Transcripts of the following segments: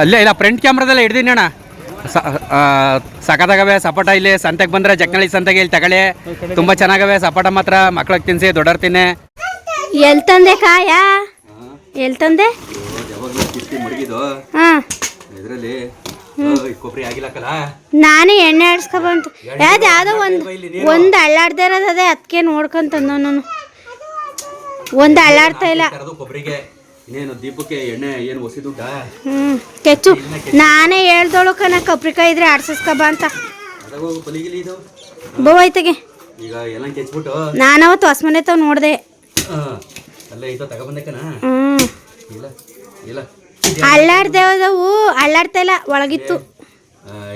ಅಲ್ಲೇ ಇಲ್ಲ ಫ್ರಂಟ್ ಕ್ಯಾಮ್ರಾದಲ್ಲೇ ಹಿಡ್ದೀನಿ ಅಣ್ಣ. ಸಖತ್ತಾಗವೆ ಸಪೋಟ ಇಲ್ಲಿ ಸಂತೆಗೆ ಬಂದರೆ ಜಕ್ನಳ್ಳಿ ಸಂತೆಗೆ ಇಲ್ಲಿ ತಗೊಳ್ಳಿ. ತುಂಬ ಚೆನ್ನಾಗವೆ ಸಪೋಟ ಮಾತ್ರ ಮಕ್ಳಿಗೆ ತಿನ್ಸಿ ದೊಡ್ಡವ್ರು ತಿನ್ನಿ. ಎಲ್ ತಂದೆ ಕಾಯ? ಎಲ್ ತಂದೆ? ನಾನೇ ಎಣ್ಣೆ ಆಡ್ಸ್ಕೊಬಂತು. ಯಾವ್ದು ಯಾವುದೋ ಒಂದು ಒಂದು ಅಳ್ಳಾಡ್ದೇ ಇರೋದು ಅದೇ ಅದಕ್ಕೆ ನೋಡ್ಕೊಂತ ನಾನು. ಒಂದು ಅಳ್ಳಾಡ್ತಾ ಇಲ್ಲ. ಇನ್ನೇನು ದೀಪಕ್ಕೆ ಎಣ್ಣೆ ಏನು ಹೊಸಿ ಹ್ಞೂ ಕೆಚ್ಚು. ನಾನೇ ಹೇಳ್ದೋಳು ಕಣ ಕಪ್ರಿಕಾಯಿ ಇದ್ರೆ ಆಡ್ಸಿಸ್ಕಬ ಅಂತ. ಬಲಿಗಿಲಿ ಇದು. ಬೋವಾಯ್ತಗೆ ಈಗ ಎಲ್ಲ ಕೆಚ್ಬಿಟ್ಟು. ನಾನವತ್ತು ಹೊಸ್ಮನೆ ತಾವ್ ನೋಡಿದೆ. ಅಲ್ಲೇ ಇದು ತಗೊಬಂದಕ್ಕನ ಇಲ್ಲ ಇಲ್ಲ. ಅಳ್ಳಾಡ್ದೆ ಹೋದವು ಅಳ್ಳಾಡ್ತಾ ಇಲ್ಲ ಒಳಗಿತ್ತು.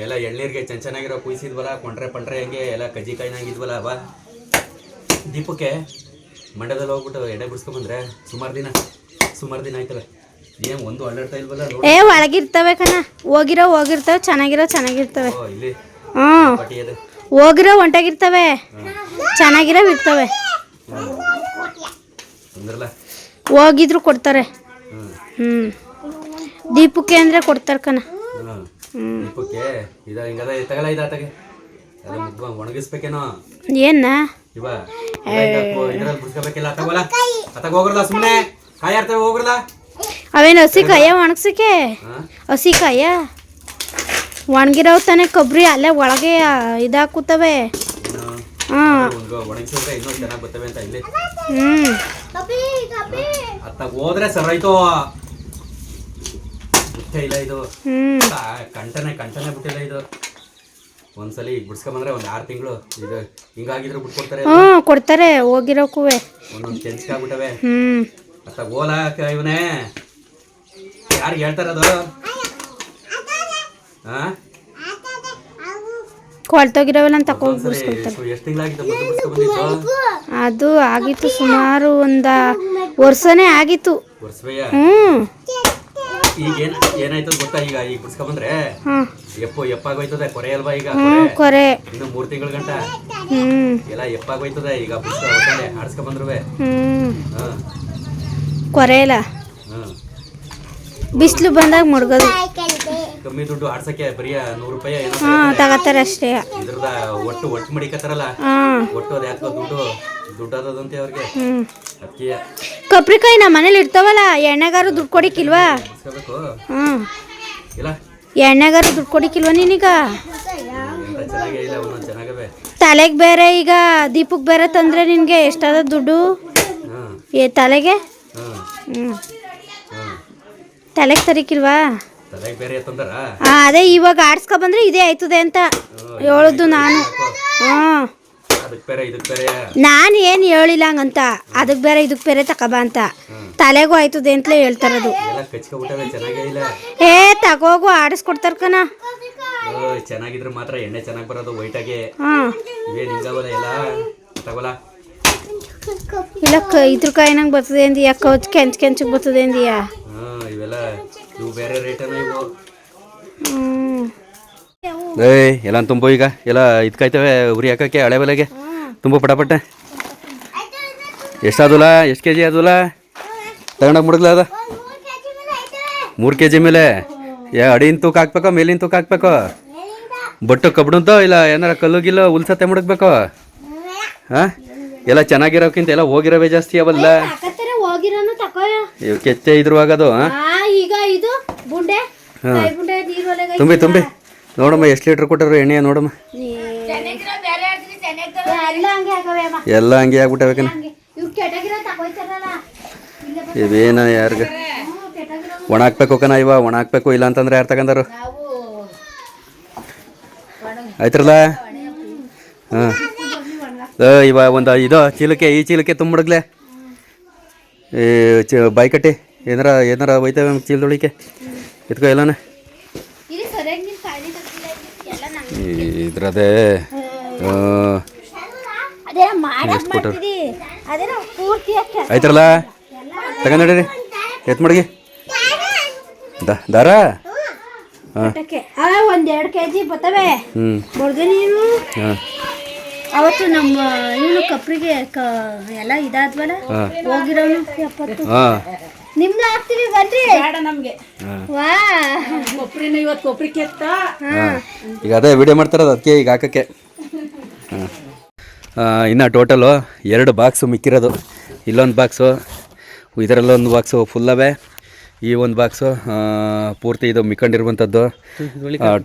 ಎಲ್ಲ ಎಳ್ನೀರಿಗೆ ಚೆನ್ನ ಚೆನ್ನಾಗಿರೋ ಕುಯ್ಸಿದ್ವಲ್ಲ ಕೊಂಡ್ರೆ ಪಂಡ್ರೆ ಹೆಂಗೆ ಎಲ್ಲ ಕಜ್ಜಿಕಾಯಿನಾಗಿದ್ವಲ್ಲ ಅವ ದೀಪಕ್ಕೆ ಮಂಡ್ಯದಲ್ಲಿ ಹೋಗ್ಬಿಟ್ಟು ಎಡೆ ಬಿಡಿಸ್ಕೊಂಬಂದ್ರೆ ಸುಮಾರು ದಿನ. ಸುಮಾರು ದಿನ ಆಯ್ತಲ್ಲ. ಏನ್ ಒಂದು ಅಳ್ಳಾಡ್ತಾ ಇಲ್ವಲ್ಲ ಏ ಒಳಗಿರ್ತವೆ ಕಣ. ಹೋಗಿರೋ ಹೋಗಿರ್ತವೆ ಚೆನ್ನಾಗಿರೋ ಚೆನ್ನಾಗಿರ್ತವೆ. ಇಲ್ಲಿ. ಹ್ಞೂ. ಪಟ್ಟಿ ಹೋಗಿರೋ ಒಂಟಾಗಿರ್ತವೆ. ಚೆನ್ನಾಗಿರೋ ಇರ್ತವೆ. ಅಂದ್ರಲ್ಲ. ಹೋಗಿದ್ರು ಕೊಡ್ತಾರೆ. ಹ್ಮ್. ಹ್ಞೂ ದೀಪಕ್ಕೆ ಅಂದರೆ ಕೊಡ್ತಾರೆ ಕಣ. ದೀಪಕ್ಕೆ ಇದ ಹಿಂಗದ ತಗಲ ಇದ ಆತಗೆ. ಅದು ಮುಗ್ದು ಒಣಗಿಸ್ಬೇಕೇನೋ. ಏನ? ಇವ ಇದ್ರಲ್ಲಿ ಬಿಡ್ಸ್ಕೋಬೇಕಿಲ್ಲ ತಗೋಲ್ಲ ಅತ್ತಾಗ ಹೋಗ್ರಲ್ಲ ಹೋಗ್ರಲ್ಲ ಅವೇನು ಹಸಿ ಕಾಯ ಒಣಗ್ಸಕ್ಕೆ ಹಸಿ ಕಾಯ ಒಣಗಿರೋ ತಾನೆ ಕೊಬ್ಬರಿ ಅಲ್ಲೇ ಒಳಗೆ ಇದಾಕುತ್ತವೆ. ಹಾಂ. ಒಂದು ಒಣಗಿಸಿದ್ರೆ ಇನ್ನೂ ಚೆನ್ನಾಗಿ ಬರ್ತವೆ ಅಂತ ಇಲ್ಲಿ. ಹ್ಞೂ ಹೋದ್ರೆ ಇಲ್ಲ ಇದು. ಹ್ಞೂ ಆ, ಕಂಟನೆ ಕಂಟನೆ ಬಿಟ್ಟಿಲ್ಲ ಇದು. ಒಂದ್ಸಲಿ ಈಗ ಬಿಡ್ಸ್ಕೊಂಬಂದ್ರೆ ಒಂದ್ ಆರು ತಿಂಗಳು ಇದು ಹಿಂಗಾಗಿದ್ರು ಬಿಟ್ಕೊಡ್ತಾರೆ. ಹ್ಞೂ ಕೊಡ್ತಾರೆ ಹೋಗಿರೋಕುವೆ. ಒಂದೊಂದು ಕೆಂಚ್ಕಾಗ್ಬಿಟ್ಟವೆ ಹ್ಞೂ ಅತ್ತಾಗ ಓಲಾಕ ಇವನೇ? ಯಾರಿಗೆ ಹೇಳ್ತಾರದು ಹಾ ಕೊಳ್ತೋಗಿರೋವೆಲ್ಲ ಎಷ್ಟು ತಿಂಗಳಾಗಿತ್ತು ಮೊದಲು ಬಿಡ್ಸ್ಕೊಂಬಂದಿತ್ತು ಅದು ಆಗಿತ್ತು ಸುಮಾರು ಒಂದ ವರ್ಷನೇ ಆಗಿತ್ತು. ವರ್ಷವಯ್ಯ ಹ್ಮ್. ಈಗ ಏನ್ ಏನಾಯ್ತದ ಗೊತ್ತಾ ಈಗ? ಈಗ ಹಾಂ. ಎಪ್ಪು ಎಪ್ಪಾಗೋಯ್ತದೆ ಕೊರೆ ಅಲ್ವಾ ಈಗ? ಕೊರೆ. ಕೊರೆ. ಇನ್ನು ಮೂರು ತಿಂಗಳ ಗಂಟ. ಹ್ಞೂ ಎಲ್ಲ ಎಪ್ಪಾಗೋಯ್ತದೆ ಈಗ ಹಾ. ಕೊರೆ ಇಲ್ಲ ಬಿಸಿಲು ಬಂದಾಗ ಮುಡ್ಗೋದು ಕಮ್ಮಿ ದುಡ್ಡು ಆಡ್ಸಕ್ಕೆ ಬರೀ ನೂರು ರೂಪಾಯಿ ಹಾಂ ತಗೋತಾರೆ ಅಷ್ಟೇ. ಇದ್ರದ ಒಟ್ಟು ಒಟ್ಟು ಮಡಿಕತ್ತಾರಲ್ಲ? ಹಾಂ. ಒಟ್ಟು ಅದು ಯಾಕೋ ದುಡ್ಡು? ದುಡ್ಡು ಅದದಂತೆ ಅವ್ರಿಗೆ. ಹ್ಞೂ ಅದಕ್ಕೆ ಕಪ್ರಿಕಾಯಿ ನಮ್ಮ ಮನೇಲಿ ಇರ್ತಾವಲ್ಲ ಎಣ್ಣೆಗಾರು ದುಡ್ಡು ಕೊಡಿಕಿಲ್ವಾ ಬಿಡ್ಸ್ಕೋಬೇಕು ಹ್ಞೂ ಇಲ್ಲ? ಎಣ್ಣೆಗಾರು ದುಡ್ಡು ಕೊಡಿಕ್ಕಿಲ್ವಾ ನೀನೀಗ? ಚೆನ್ನಾಗೇ ಇಲ್ಲ ಒಂದೊಂದು ಚೆನ್ನಾಗವೆ. ತಲೆಗೆ ಬೇರೆ ಈಗ ದೀಪಕ್ಕೆ ಬೇರೆ ತಂದ್ರೆ ನಿನಗೆ ಎಷ್ಟಾದ ದುಡ್ಡು? ಏ ತಲೆಗೆ? ಹ್ಞೂ ತಲೆಗೆ ತರಿಕಿಲ್ವಾ? ಹಾಂ ಅದೇ ಇವಾಗ ಆಡ್ಸ್ಕೊ ಬಂದ್ರೆ ಇದೇ ಆಯ್ತದೆ ಅಂತ ಹೇಳುದು ನಾನು. ಹ್ಞೂ ನಾನು ಏನು ಹೇಳಿಲ್ಲ ಹಂಗಂತ. ಅದಕ್ಕೆ ಬೇರೆ ಇದಕ್ಕೆ ಬೇರೆ ತಕಬ ಅಂತ. ತಲೆಗೂ ಆಯ್ತದೆ ಅಂತಲೇ ಹೇಳ್ತಾರದು. ಏ ತಗೋಗು ಆಡಿಸ್ಕೊಡ್ತಾರ ಕಣ. ಚೆನ್ನಾಗಿದ್ರೆ ಮಾತ್ರ ಎಣ್ಣೆ ಚೆನ್ನಾಗಿ ಬರೋದು ವೈಟಾಗೆ ಹಾಂ ಇವೇನು ಹಿಂಗವಲ್ಲ ಎಲ್ಲ ತಗೋಲ್ಲ ಇಲ್ಲ ಕ ಇದ್ರ ಕಾಯಿನಂಗೆ ಬರ್ತದೆ ಅಂದಿಯ? ಕಚ್ ಕೆಂಚ್ ಕೆಂಚಗೆ ಬರ್ತದೆ ಅಂದಿಯ? ಹಾ ಇವೆಲ್ಲ ಇವು ಬೇರೆ ಇವು. ಏಯ್ ಎಲ್ಲ ತುಂಬ ಈಗ. ಎಲ್ಲ ಇದ್ಕಾಯ್ತವೆ ಉರಿ ಹಾಕಕ್ಕೆ ಹಳೆ ಬೆಲೆಗೆ. ತುಂಬ ಪಟಾಪಟ್ಟೆ ಎಷ್ಟಾದಲ್ಲ ಎಷ್ಟು ಕೆ ಜಿ ಆದಲ್ಲ ತಗೊಂಡೋಗಿ ಮುಡುಗ್ಲ ಅದ? ಮೂರು ಕೆ ಜಿ ಮೇಲೆ? ಯಾ ಅಡಿನ ತೂಕ ಹಾಕ್ಬೇಕೋ ಮೇಲಿನ ತೂಕ ಹಾಕ್ಬೇಕು? ಬಟ್ಟು ಕಬ್ಬಿಣದ್ದು ಇಲ್ಲ ಏನಾರ ಕಲ್ಲು ಗಿಲ್ಲು ಉಲ್ಸತ್ತೆ ಮುಡುಗ್ಬೇಕೋ? ಹಾಂ? ಎಲ್ಲ ಚೆನ್ನಾಗಿರೋಕ್ಕಿಂತ ಎಲ್ಲ ಹೋಗಿರೋವೇ ಜಾಸ್ತಿ ಅವಲ್ಲ. ಹೋಗಿರೋನು ತಕೋಯ. ಇವು ಕೆಚ್ಚೆ ಇದ್ರುವಾಗದು ಹಾಂ ಆ? ಈಗ ಇದು ಬುಂಡೆ ಹಾಂ. ಕೈ ಬುಂಡೆ ನೀರೊಳಗೆ ತುಂಬಿ ತುಂಬಿ. ನೋಡಮ್ಮ ಎಷ್ಟು ಲೀಟ್ರ್ ಕೊಟ್ಟರು ಎಣ್ಣೆ ನೋಡಮ್ಮ? ಎಲ್ಲ ಹಂಗೆ ಆಗವೆ ಅಮ್ಮ. ಎಲ್ಲ ಹಂಗೆ ಇವ್ ಇವೇನ ಯಾರ ಒಣ ಹಾಕ್ಬೇಕು ಕಣ ಇವ ಒಣ ಹಾಕ್ಬೇಕು ಇಲ್ಲ ಅಂತಂದ್ರೆ ಯಾರು ತಗೊಂಡಾರು? ಆಯ್ತ್ರಲ್ಲ? ಹಾಂ. ಇವ ಒಂದು ಇದು ಚೀಲಕ್ಕೆ ಈ ಚೀಲಕ್ಕೆ ತುಂಬಿಡ್ಗ್ಲೆ ಈ ಚ ಬಾಯಿ ಕಟ್ಟಿ ಏನಾರ ಏನಾರ ಒಯ್ತವೆ ಚೀಲದೊಳಿಕೆ ಇದ್ಕೋ ಎಲ್ಲನ. ಇದ್ರದೇ ಆಯ್ತಾರಲ್ಲ? ತಗೊಂಡಿರಿ ಎತ್ ಮಾಡಿ ದಾರ? ಹಾಂ ಅವ ಒಂದ್ ಎರಡು ಕೆ ಜಿ ಬರ್ತವೆ ಹ್ಞೂ ಅವತ್ತು ನಮ್ಮ ಇವನು ಕಪ್ರಿಗೆ ಕ ಎಲ್ಲ ಇದಾದ್ವಲ್ಲ? ಹಾಂ. ಹೋಗಿರೋನು ಎಪ್ಪತ್ತು. ಹಾಂ. ನಿಮ್ದು ಹಾಕ್ತೀವಿ ಬನ್ರಿ ಬೇಡ ನಮ್ಗೆ. ಹಾಂ. ವಾ. ಇವತ್ತು ಕೊಪ್ಪರಿ ಕೆತ್ತ. ಹಾಂ. ಈಗ ಅದೇ ವಿಡಿಯೋ ಮಾಡ್ತಾರದು ಅದಕ್ಕೆ ಈಗ ಹಾಕಕ್ಕೆ. ಹಾಂ. ಇನ್ನು ಟೋಟಲು ಎರಡು ಬಾಕ್ಸು ಮಿಕ್ಕಿರೋದು. ಇಲ್ಲೊಂದು ಬಾಕ್ಸು ಇದರಲ್ಲೊಂದು ಬಾಕ್ಸು ಫುಲ್ಲವೇ ಈ ಒಂದು ಬಾಕ್ಸು ಪೂರ್ತಿ ಇದು ಮಿಕ್ಕೊಂಡಿರುವಂಥದ್ದು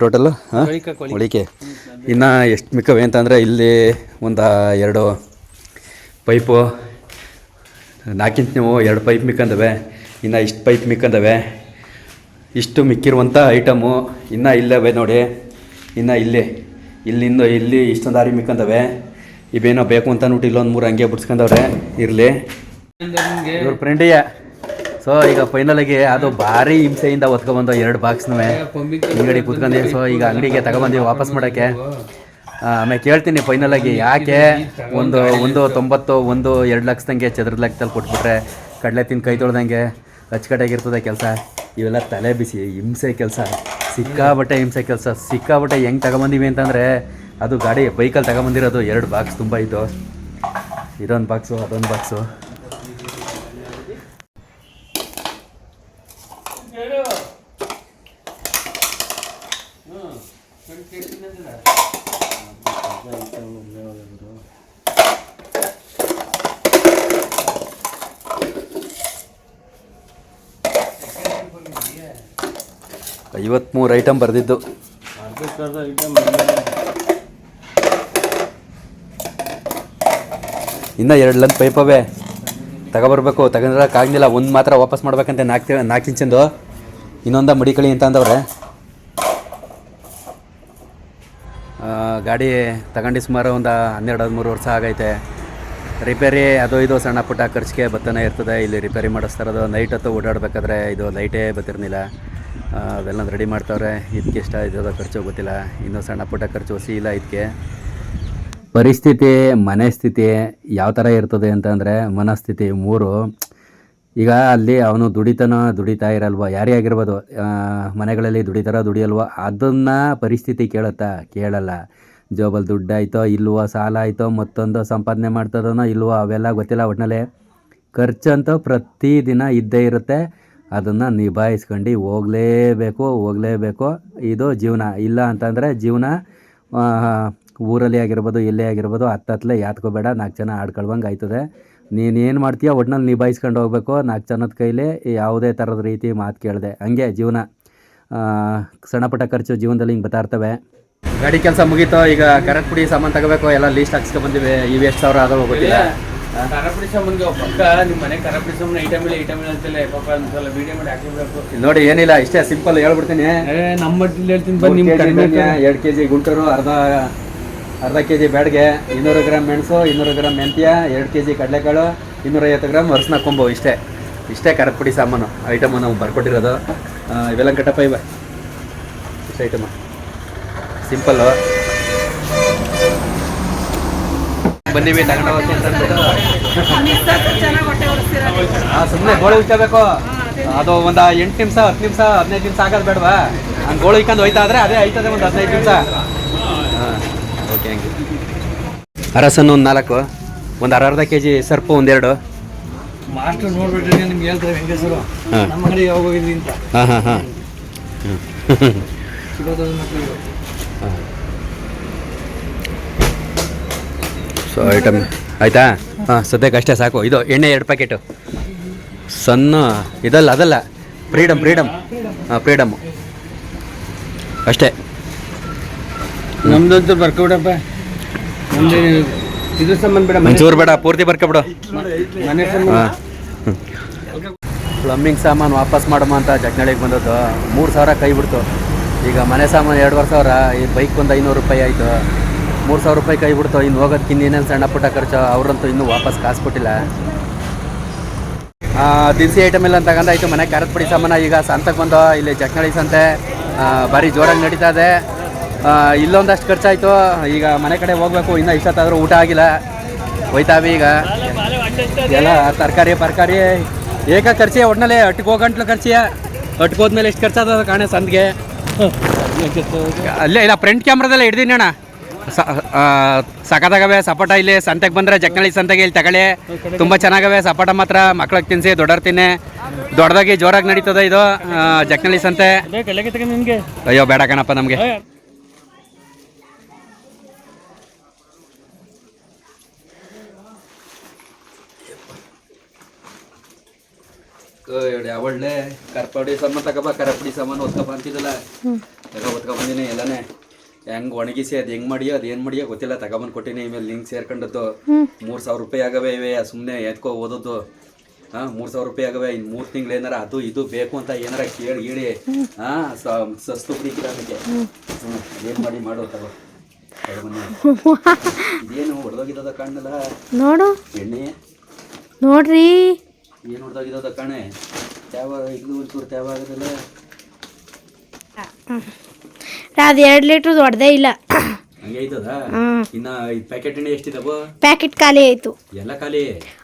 ಟೋಟಲು ಒಳಿಕೆ ಇನ್ನು ಎಷ್ಟು ಮಿಕ್ಕವೆ ಅಂತಂದರೆ ಇಲ್ಲಿ ಒಂದು ಎರಡು ಪೈಪು ನಾಲ್ಕಿಂಚ್ ನೀವು ಎರಡು ಪೈಪ್ ಮಿಕ್ಕಂದವೆ ಇನ್ನು ಇಷ್ಟು ಪೈಪ್ ಮಿಕ್ಕಂದವೆ. ಇಷ್ಟು ಮಿಕ್ಕಿರುವಂಥ ಐಟಮು ಇನ್ನು ಇಲ್ಲವೆ ನೋಡಿ. ಇನ್ನು ಇಲ್ಲಿ ಇಲ್ಲಿಂದ ಇಲ್ಲಿ ಇಷ್ಟೊಂದು ದಾರಿ ಮಿಕ್ಕಂದವೆ. ಇವೇನೋ ಬೇಕು ಅಂತ ಅಂದ್ಬಿಟ್ಟು ಇಲ್ಲೊಂದು ಮೂರು ಹಂಗೆ ಬಿಡ್ಸ್ಕೊಂಡವ್ರೆ ಇರಲಿ. ಇವ್ರ ಫ್ರೆಂಡಿಯ ಸೊ ಈಗ ಫೈನಲಾಗಿ ಅದು ಭಾರಿ ಹಿಂಸೆಯಿಂದ ಒತ್ಕೊಬಂದು ಎರಡು ಬಾಕ್ಸ್ನೂ ಅಂಗಡಿ ಕುತ್ಕೊಂಡಿ. ಸೊ ಈಗ ಅಂಗಡಿಗೆ ತಗೊಬಂದು ವಾಪಸ್ ಮಾಡೋಕ್ಕೆ. ಆಮೇಲೆ ಕೇಳ್ತೀನಿ ಫೈನಲಾಗಿ ಯಾಕೆ ಒಂದು ಒಂದು ತೊಂಬತ್ತು, ಒಂದು ಎರಡು ಲಕ್ಷದಂಗೆ ಚದುರದ ಲೆಕ್ಕದಲ್ಲಿ ಕೊಟ್ಬಿಟ್ರೆ ಕಡಲೆ ತಿಂದು ಕೈ ತೊಳ್ದಂಗೆ ಅಚ್ಚುಕಟ್ಟಾಗಿರ್ತದೆ ಕೆಲಸ. ಇವೆಲ್ಲ ತಲೆ ಬಿಸಿ, ಹಿಂಸೆ ಕೆಲಸ. ಸಿಕ್ಕಾಬಟ್ಟೆ ಹಿಂಸೆ ಕೆಲಸ. ಸಿಕ್ಕಾಬಟ್ಟೆ ಹೆಂಗೆ ತಗೊಂಬಂದಿವಿ ಅಂತಂದರೆ ಅದು ಗಾಡಿ ಬೈಕಲ್ಲಿ ತಗೊಂಬಂದಿರೋದು ಎರಡು ಬಾಕ್ಸ್ ತುಂಬ ಇತ್ತು ಇದೊಂದು ಬಾಕ್ಸು ಅದೊಂದು ಬಾಕ್ಸು ಐವತ್ಮೂರು ಐಟಮ್ ಬರೆದಿದ್ದು. ಇನ್ನೂ ಎರಡು ಲಂತ್ ಪೈಪವೇ ತಗೊಬರ್ಬೇಕು ತಗೊಂಡ್ರಕ್ಕಾಗಲಿಲ್ಲ ಒಂದು ಮಾತ್ರ ವಾಪಸ್ ಮಾಡ್ಬೇಕಂತ ನಾಲ್ಕು ನಾಲ್ಕು ಇಂಚಿಂದು ಇನ್ನೊಂದ ಮಡಿಕಳಿ ಅಂತ ಅಂದವ್ರೆ. ಗಾಡಿ ತಗೊಂಡು ಸುಮಾರು ಒಂದು ಹನ್ನೆರಡು ಹದಿಮೂರು ವರ್ಷ ಆಗೈತೆ. ರಿಪೇರಿ ಅದು ಇದು ಸಣ್ಣ ಪುಟ್ಟ ಖರ್ಚಿಗೆ ಬತ್ತನೇ ಇರ್ತದೆ. ಇಲ್ಲಿ ರಿಪೇರಿ ಮಾಡಿಸ್ತಾರದು ನೈಟ್ ಹೊತ್ತು ಓಡಾಡಬೇಕಾದ್ರೆ ಇದು ಲೈಟೇ ಬತ್ತಿರ್ನಿಲ್ಲ ಆ, ಅವೆಲ್ಲ ರೆಡಿ ಮಾಡ್ತಾವ್ರೆ. ಇದಕ್ಕೆ ಇಷ್ಟ ಇದದ ಖರ್ಚು ಗೊತ್ತಿಲ್ಲ. ಇನ್ನೂ ಸಣ್ಣ ಪುಟ್ಟ ಖರ್ಚು ಹೊಸಿ ಇಲ್ಲ ಇದಕ್ಕೆ ಪರಿಸ್ಥಿತಿ, ಮನೆ ಸ್ಥಿತಿ ಯಾವ ಥರ ಇರ್ತದೆ ಅಂತಂದರೆ ಮನಸ್ಥಿತಿ ಮೂರು. ಈಗ ಅಲ್ಲಿ ಅವನು ದುಡಿತಾನೋ ದುಡಿತಾ ಇರಲ್ವೋ, ಯಾರೇ ಆಗಿರ್ಬೋದು ಮನೆಗಳಲ್ಲಿ ದುಡಿತಾರೋ ದುಡಿಯಲ್ವೋ, ಅದನ್ನು ಪರಿಸ್ಥಿತಿ ಕೇಳುತ್ತಾ? ಕೇಳಲ್ಲ. ಜೋಬಲ್ಲಿ ದುಡ್ಡು ಆಯ್ತೋ ಇಲ್ವೋ ಸಾಲ ಆಯಿತೋ ಮತ್ತೊಂದು ಸಂಪಾದನೆ ಮಾಡ್ತದನೋ ಇಲ್ವೋ, ಅವೆಲ್ಲ ಗೊತ್ತಿಲ್ಲ ಒಟ್ಟಿನಲ್ಲಿ ಖರ್ಚಂತೂ ಪ್ರತಿದಿನ ಇದ್ದೇ ಇರುತ್ತೆ. ಅದನ್ನು ನಿಭಾಯಿಸ್ಕೊಂಡು ಹೋಗಲೇಬೇಕು ಹೋಗಲೇಬೇಕು. ಇದು ಜೀವನ. ಇಲ್ಲ ಅಂತಂದರೆ ಜೀವನ ಊರಲ್ಲಿ ಆಗಿರ್ಬೋದು ಎಲ್ಲೇ ಆಗಿರ್ಬೋದು ಹತ್ತತ್ತಲೆ ಯಾತ್ಕೋಬೇಡ ನಾಲ್ಕು ಜನ ಆಡ್ಕೊಳ್ವಂಗೆ ಆಯ್ತದೆ. ನೀನು ಏನು ಮಾಡ್ತೀಯ ಒಟ್ನಲ್ಲಿ ನಿಭಾಯಿಸ್ಕೊಂಡು ಹೋಗ್ಬೇಕು. ನಾಲ್ಕು ಜನದ ಕೈಲಿ ಯಾವುದೇ ಥರದ ರೀತಿ ಮಾತು ಕೇಳಿದೆ. ಹಂಗೆ ಜೀವನ. ಸಣ್ಣಪುಟ್ಟ ಸಣ್ಣ ಪುಟ್ಟ ಖರ್ಚು ಜೀವನದಲ್ಲಿ ಹಿಂಗೆ ಬರ್ತಾ ಇರ್ತವೆ. ಗಾಡಿ ಕೆಲಸ ಮುಗೀತು, ಈಗ ಕರೆಕ್ಟ್ ಪುಡಿ ಸಾಮಾನು ತಗೋಬೇಕು, ಎಲ್ಲ ಲೀಸ್ಟ್ ಹಾಕ್ಸ್ಕೊ ಬಂದಿವಿ. ಇವು ಎಷ್ಟು ಸಾವಿರ ಆದವು ಗೊತ್ತಿಲ್ಲ ಕರಪಡಿ ಕರಪಡಿ ನೋಡಿ ಏನಿಲ್ಲ ಇಷ್ಟೇ ಸಿಂಪಲ್ ಹೇಳ್ಬಿಡ್ತೀನಿ. ನಮ್ಮ ಹೇಳ್ತೀನಿ ಬನ್ನಿ ಎರಡು ಕೆ ಜಿ ಗುಂಟೂರು ಅರ್ಧ ಅರ್ಧ ಕೆ ಜಿ ಬ್ಯಾಡ್ಗೆ ಇನ್ನೂರು ಗ್ರಾಮ್ ಮೆಣಸು ಇನ್ನೂರು ಗ್ರಾಮ್ ಮೆಂತ್ಯ ಎರಡು ಕೆ ಜಿ ಕಡಲೆಕಾಳು ಇನ್ನೂರೈವತ್ತು ಗ್ರಾಮ್ ಅರ್ಶಿನ ಕೊಂಬು ಇಷ್ಟೇ. ಇಷ್ಟೇ ಖಾರದ ಪುಡಿ ಸಾಮಾನು ಐಟಮು ನಾವು ಬರ್ಕೊಟ್ಟಿರೋದು ಇವೆಲ್ಲ ಕಟ್ಟಪ್ಪ ಇವೆ. ಇಷ್ಟು ಐಟಮ್ ಸಿಂಪಲ್ಲು ಬಂದೀವಿ ತಗೊಂಡು ಸುಮ್ಮನೆ ಗೋಳಿ ಉಚ್ಚಬೇಕು ಅದು ಒಂದು ಎಂಟು ನಿಮಿಷ ಹತ್ತು ನಿಮಿಷ ಹದಿನೈದು ನಿಮಿಷ ಆಗೋದು ಬೇಡವಾ? ಹಂಗೆ ಗೋಳು ಇಕ್ಕಂದು ಹೋಯ್ತಾ ಆದರೆ ಅದೇ ಆಯ್ತದೆ ಒಂದು ಹದಿನೈದು ನಿಮಿಷ. ಹಾಂ ಓಕೆ ಹಂಗೆ. ಅರಸನ್ನು ಒಂದು ನಾಲ್ಕು ಒಂದು ಅರ ಅರ್ಧ ಕೆ ಜಿ ಸರ್ಪು ಒಂದೆರಡು ಮಾಸ್ಟರ್ ನೋಡ್ಬಿಟ್ರೆ ನಿಮ್ಗೆ ಹೇಳ್ತಾರೆ ಹೆಂಗಸರು ಹಾಂ. ನಮ್ಮ ಕಡೆ ಯಾವಾಗ ಹೋಗಿದ್ವಿ ಅಂತ. ಹಾಂ ಹಾಂ ಹಾಂ. ಸೊ ಐಟಮ್ ಆಯಿತಾ? ಹಾಂ ಸದ್ಯಕ್ಕೆ ಅಷ್ಟೇ ಸಾಕು. ಇದು ಎಣ್ಣೆ ಎರಡು ಪ್ಯಾಕೆಟು ಸಣ್ಣ ಇದಲ್ಲ ಅದಲ್ಲ. ಫ್ರೀಡಮ್ ಫ್ರೀಡಮ್ ಹಾಂ ಫ್ರೀಡಮ್ ಅಷ್ಟೇ. ನಮ್ದಂತೂ ಬರ್ಕೊಬಿಡಪ್ಪ. ನಮ್ದು ಇದು ಸಂಬಂಧ ಬೇಡ ಮಂಚೂರು ಬೇಡ ಪೂರ್ತಿ ಬರ್ಕೊಬಿಡು. ಮನೆ ಹಾಂ. ಪ್ಲಂಬಿಂಗ್ ಸಾಮಾನು ವಾಪಸ್ ಮಾಡಮ್ಮ ಅಂತ ಜಗ್ನಳಿಗೆ ಬಂದದ್ದು. ಮೂರು ಸಾವಿರ ಕೈ ಬಿಡ್ತು. ಈಗ ಮನೆ ಸಾಮಾನು ಎರಡುವರೆ ಸಾವಿರ ಈ ಬೈಕ್ ಒಂದು ಐನೂರು ರೂಪಾಯಿ ಆಯಿತು. ಮೂರು ಸಾವಿರ ರೂಪಾಯಿ ಕೈ ಬಿಡ್ತಾವೆ. ಇನ್ನು ಹೋಗೋದಕ್ಕಿಂತ ಇನ್ನೇನು ಸಣ್ಣ ಪುಟ್ಟ ಖರ್ಚು ಅವ್ರಂತೂ ಇನ್ನೂ ವಾಪಸ್ ಕಾಸು ಕೊಟ್ಟಿಲ್ಲ. ದಿನಸಿ ಐಟಮ್ ಎಲ್ಲ ಆಯಿತು. ಮನೆ ಖಾರದ ಪುಡಿ ಸಾಮಾನು ಈಗ ಸಂತಕ್ಕೆ ಬಂದು ಇಲ್ಲಿ ಜಗ್ನಳಿ ಸಂತೆ. ಭಾರಿ ಜೋರಾಗಿ ನಡೀತಾ ಇದೆ. ಇಲ್ಲೊಂದಷ್ಟು ಖರ್ಚಾಯಿತು. ಈಗ ಮನೆ ಕಡೆ ಹೋಗ್ಬೇಕು. ಇನ್ನೂ ಇಷ್ಟೊತ್ತಾದರೂ ಊಟ ಆಗಿಲ್ಲ. ಹೋಯ್ತಾವೆ ಈಗ. ಎಲ್ಲ ತರಕಾರಿ ಪರ್ಕಾರಿ. ಏಕ ಖರ್ಚಿ ಒಟ್ನಲ್ಲಿ ಅಟ್ಟಿಗೆ ಹೋಗಂಟ್ಲು ಖರ್ಚಿಯ ಅಟ್ಕೋದ್ಮೇಲೆ ಎಷ್ಟು ಖರ್ಚಾದ ಕಾಣೆ ಸಂದಿಗೆ ಅಲ್ಲೇ ಇಲ್ಲ ಫ್ರಂಟ್ ಕ್ಯಾಮ್ರಾದಲ್ಲೇ ಹಿಡ್ದೀನಿ ಅಣ್ಣ. ಸಖತ್ತಾಗವೆ ಸಪೋಟ ಇಲ್ಲಿ ಸಂತೆಗೆ ಬಂದ್ರೆ ಜಕ್ನಳ್ಳಿ ಸಂತೆಗೆ ಇಲ್ಲಿ ತಗೊಳ್ಳಿ. ತುಂಬ ಚೆನ್ನಾಗವೆ ಸಪೋಟ ಮಾತ್ರ ಮಕ್ಳಿಗೆ ತಿನ್ಸಿ ದೊಡ್ಡವ್ರು ತಿನ್ನಿ. ದೊಡ್ಡದಾಗಿ ಜೋರಾಗಿ ನಡೀತದೆ ಇದು ಜಕ್ನಳ್ಳಿ ಸಂತೆ. ಅಯ್ಯೋ ಬೇಡ ಕಣಪ್ಪ ನಮಗೆ. ಒಳ್ಳೆ ಕರ್ಪಡಿ ಸಾಮಾನು ತಗೋಬ ಕರಪಡಿ ಸಾಮಾನು ಒತ್ಕೊಬ ಅಂತಿದ್ದಲ್ಲ. ತಗೋ ಒತ್ಕೊ ಬಂದಿನಿ ಎಲ್ಲನೇ. ಹೆಂಗ್ ಒಣಗಿಸಿ ಅದು ಹೆಂಗ್ ಮಾಡಿಯೋ ಅದು ಏನು ಮಾಡಿಯೋ ಗೊತ್ತಿಲ್ಲ. ತಗೊಬಂದು ಕೊಟ್ಟಿನಿ ಇಮೇಲೆ ಲಿಂಕ್ ಸೇರ್ಕೊಂಡದ್ದು. ಮೂರ್ ಸಾವಿರ ರೂಪಾಯಿ ಆಗವೆ ಇವೆ ಸುಮ್ಮನೆ ಎತ್ಕೋ ಓದೋದು. ಹಾ ಮೂರ್ ಸಾವಿರ ರೂಪಾಯಿ ಆಗವೆ ಇನ್ ಮೂರ್ ತಿಂಗಳು ಏನಾರ ಅದು ಇದು ಬೇಕು ಅಂತ ಏನಾರ ಕೇಳಿ ಹೇಳಿ ಹಾ ಸಸ್ತು ಪ್ರೀತಿ ಹ್ಞೂ ಏನು ಮಾಡಿ ಮಾಡೋ ತಗೋ. ಇದೇನು ಹೊಡೆದೋಗಿದ್ದದ ಕಾಣಲ್ಲ ನೋಡು. ಎಣ್ಣೆ. ನೋಡ್ರಿ. ಏನು ಹೊಡೆದೋಗಿದ್ದದ ಕಾಣೆ? ಯಾವ ಇದು ಒಂಚೂರು ತ್ಯಾವ ಆಗೋದಿಲ್ಲ. ಅದು ಎರಡು ಲೀಟ್ರ್ ದೊಡ್ಡದೇ ಇಲ್ಲ. ಪ್ಯಾಕೆಟ್ ಖಾಲಿ ಆಯ್ತು.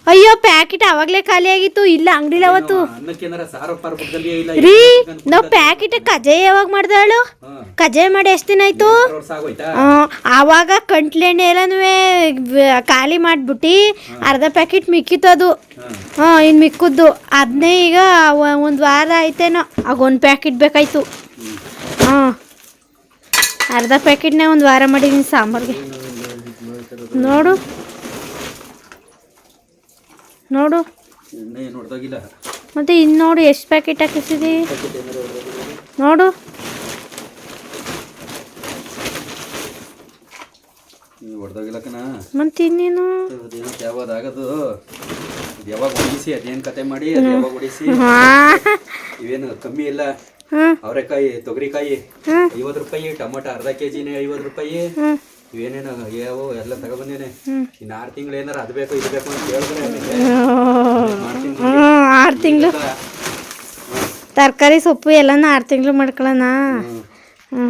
ಅಯ್ಯೋ ಪ್ಯಾಕೆಟ್ ಅವಾಗಲೇ ಖಾಲಿ ಆಗಿತ್ತು. ಇಲ್ಲ ಅಂಗಡಿಲಿ ಅವತ್ತು. ರೀ ನಾವು ಪ್ಯಾಕೆಟ್ ಕಜಾಯ ಯಾವಾಗ ಮಾಡ್ದಾಳು? ಕಜಾಯ ಮಾಡಿ ಎಷ್ಟು ದಿನ ಆಯ್ತು? ಆವಾಗ ಕಂಟ್ಲೆಣ್ಣೆ ಎಲ್ಲನೂ ಖಾಲಿ ಮಾಡ್ಬಿಟ್ಟು ಅರ್ಧ ಪ್ಯಾಕೆಟ್ ಮಿಕ್ಕಿತ್ತು ಅದು. ಹಾಂ. ಇನ್ ಮಿಕ್ಕದ್ದು. ಅದನ್ನೇ ಈಗ ಒಂದು ವಾರ ಆಯ್ತೇನೋ ಆಗ ಒಂದು ಪ್ಯಾಕೆಟ್ ಬೇಕಾಯ್ತು. ಹಾಂ ಅರ್ಧ ಪ್ಯಾಕೆಟ್ನಾಗ ಒಂದು ವಾರ ಮಾಡಿದ್ದೀನಿ ಸಾಂಬಾರ್ಗೆ. ನೋಡು. ನೋಡು. ಮತ್ತೆ ಇನ್ನು ನೋಡು ಎಷ್ಟು ಪ್ಯಾಕೆಟ್ ಹಾಕಿಸಿದಿ. ನೋಡು. ಮತ್ತೆ ಇನ್ನೇನು? ಯಾವಾಗ ಹೊಡಿಸಿ ಅದೇನು ಕತೆ ಮಾಡಿ ಯಾವಾಗ ಹೊಡಿಸಿ ಹಾಂ. ಇವೇನು ಕಮ್ಮಿ ಇಲ್ಲ. ಅವರೆಕಾಯಿ ತೊಗರಿಕಾಯಿ ಐವತ್ತು ರೂಪಾಯಿ ಟೊಮೊಟೊ ಅರ್ಧ ಕೆ ಜಿನೇ ಐವತ್ತು ರೂಪಾಯಿ. ಇವೇನೇನೋ ಯಾವ ಎಲ್ಲ ತಗೊಬಂದೇನೆ ಇನ್ನು ಆರು ತಿಂಗಳು ಏನಾರ ಅದು ಬೇಕು ಇದು ಬೇಕು ಅಂತ ಹೇಳಿದ್ರೆ ಆರು ತಿಂಗಳು. ತರಕಾರಿ ಸೊಪ್ಪು ಎಲ್ಲನೂ ಆರು ತಿಂಗಳು ಮಾಡ್ಕೊಳ್ಳೋಣ ಹ್ಞೂ